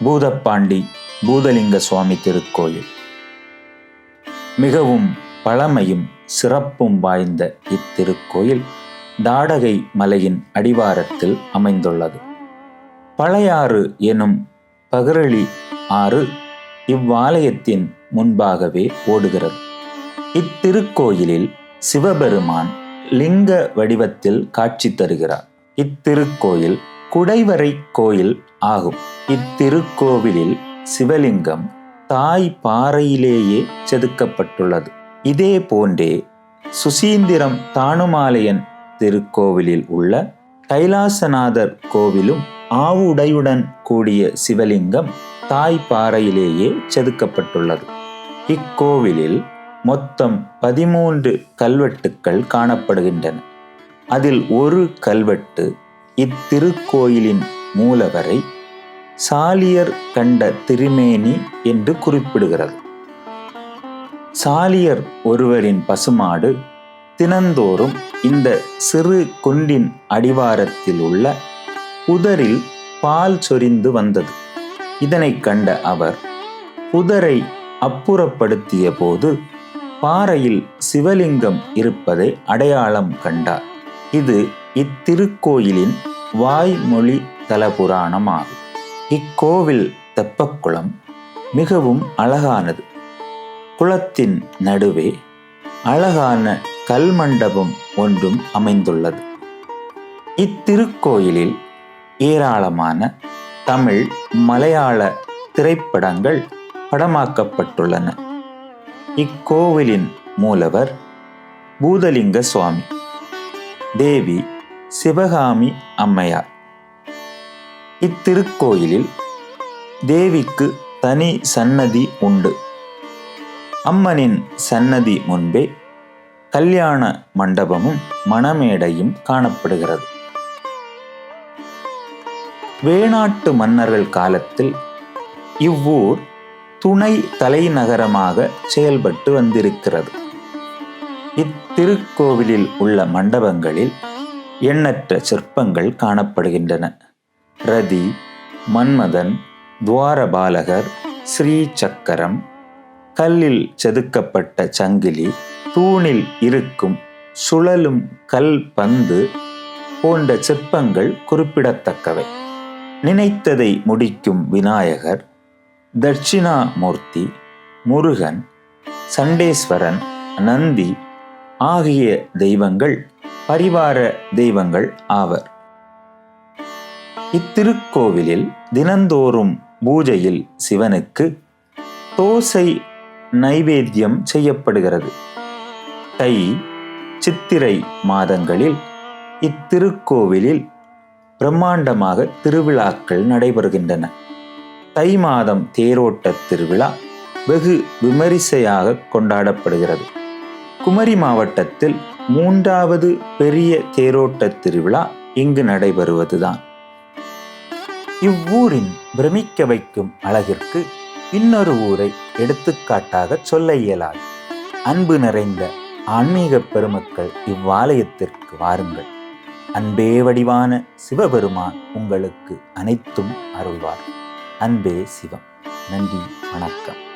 பூதப்பாண்டி பூதலிங்க சுவாமி திருக்கோயில். மிகவும் பழமையும் சிறப்பும் வாய்ந்த இத்திருக்கோயில் தாடகை மலையின் அடிவாரத்தில் அமைந்துள்ளது. பழையாறு எனும் பகரளி ஆறு இவ்வாலயத்தின் முன்பாகவே ஓடுகிறது. இத்திருக்கோயிலில் சிவபெருமான் லிங்க வடிவத்தில் காட்சி தருகிறார். இத்திருக்கோயில் குடைவரை கோயில் ஆகும். இத்திருக்கோவிலில் சிவலிங்கம் தாய் பாறையிலேயே செதுக்கப்பட்டுள்ளது. இதே போன்றே சுசீந்திரம் தானுமாலயன் திருக்கோவிலில் உள்ள கைலாசநாதர் கோவிலும் ஆவுடையுடன் கூடிய சிவலிங்கம் தாய் பாறையிலேயே செதுக்கப்பட்டுள்ளது. இக்கோவிலில் மொத்தம் பதிமூன்று கல்வெட்டுக்கள் காணப்படுகின்றன. அதில் ஒரு கல்வெட்டு இத்திருக்கோயிலின் மூலவரை சாலியர் கண்ட திருமேனி என்று குறிப்பிடுகிறது. சாலியர் ஒருவரின் பசுமாடு தினந்தோறும் இந்த சிறு குன்றின் அடிவாரத்தில் உள்ள புதரில் பால் சொரிந்து வந்தது. இதனை கண்ட அவர் புதரை அப்புறப்படுத்திய போது பாறையில் சிவலிங்கம் இருப்பதை அடையாளம் கண்டார். இது இத்திருக்கோயிலின் வாய்மொழி தலபுராணமாகும். இக்கோவில் தெப்பக்குளம் மிகவும் அழகானது. குளத்தின் நடுவே அழகான கல்மண்டபம் ஒன்றும் அமைந்துள்ளது. இத்திருக்கோயிலில் ஏராளமான தமிழ் மலையாள திரைப்படங்கள் படமாக்கப்பட்டுள்ளன. இக்கோவிலின் மூலவர் பூதலிங்க சுவாமி தேவி சிவகாமி அம்மையார். இத்திருக்கோயிலில் தேவிக்கு தனி சன்னதி உண்டு. அம்மனின் சன்னதி முன்பே கல்யாண மண்டபமும் மணமேடையும் காணப்படுகிறது. வேணாட்டு மன்னர்கள் காலத்தில் இவ்வூர் துணை தலைநகரமாக செயல்பட்டு வந்திருக்கிறது. இத்திருக்கோவிலில் உள்ள மண்டபங்களில் எண்ணற்ற சிற்பங்கள் காணப்படுகின்றன. ரதி மன்மதன் துவாரபாலகர் ஸ்ரீ சக்கரம் கல்லில் செதுக்கப்பட்ட சங்கிலி தூணில் இருக்கும் சுழலும் கல் பந்து போன்ற சிற்பங்கள் குறிப்பிடத்தக்கவை. நினைத்ததை முடிக்கும் விநாயகர் தட்சிணாமூர்த்தி முருகன் சண்டேஸ்வரன் நந்தி ஆகிய தெய்வங்கள் பரிவார தெய்வங்கள் ஆவர். இத்திருக்கோவிலில் தினந்தோறும் பூஜையில் சிவனுக்கு தோசை நைவேத்தியம் செய்யப்படுகிறது. தை சித்திரை மாதங்களில் இத்திருக்கோவிலில் பிரம்மாண்டமாக திருவிழாக்கள் நடைபெறுகின்றன. தை மாதம் தேரோட்ட திருவிழா வெகு விமரிசையாக கொண்டாடப்படுகிறது. குமரி மாவட்டத்தில் மூன்றாவது பெரிய தேரோட்ட திருவிழா இங்கு நடைபெறுவதுதான். இவ்வூரின் பிரமிக்க வைக்கும் அழகிற்கு இன்னொரு ஊரை எடுத்துக்காட்டாக சொல்ல இயலாது. அன்பு நிறைந்த ஆன்மீக பெருமக்கள் இவ்வாலயத்திற்கு வாருங்கள். அன்பே வடிவான சிவபெருமான் உங்களுக்கு அனைத்தும் அருள்வார். அன்பே சிவம். நன்றி வணக்கம்.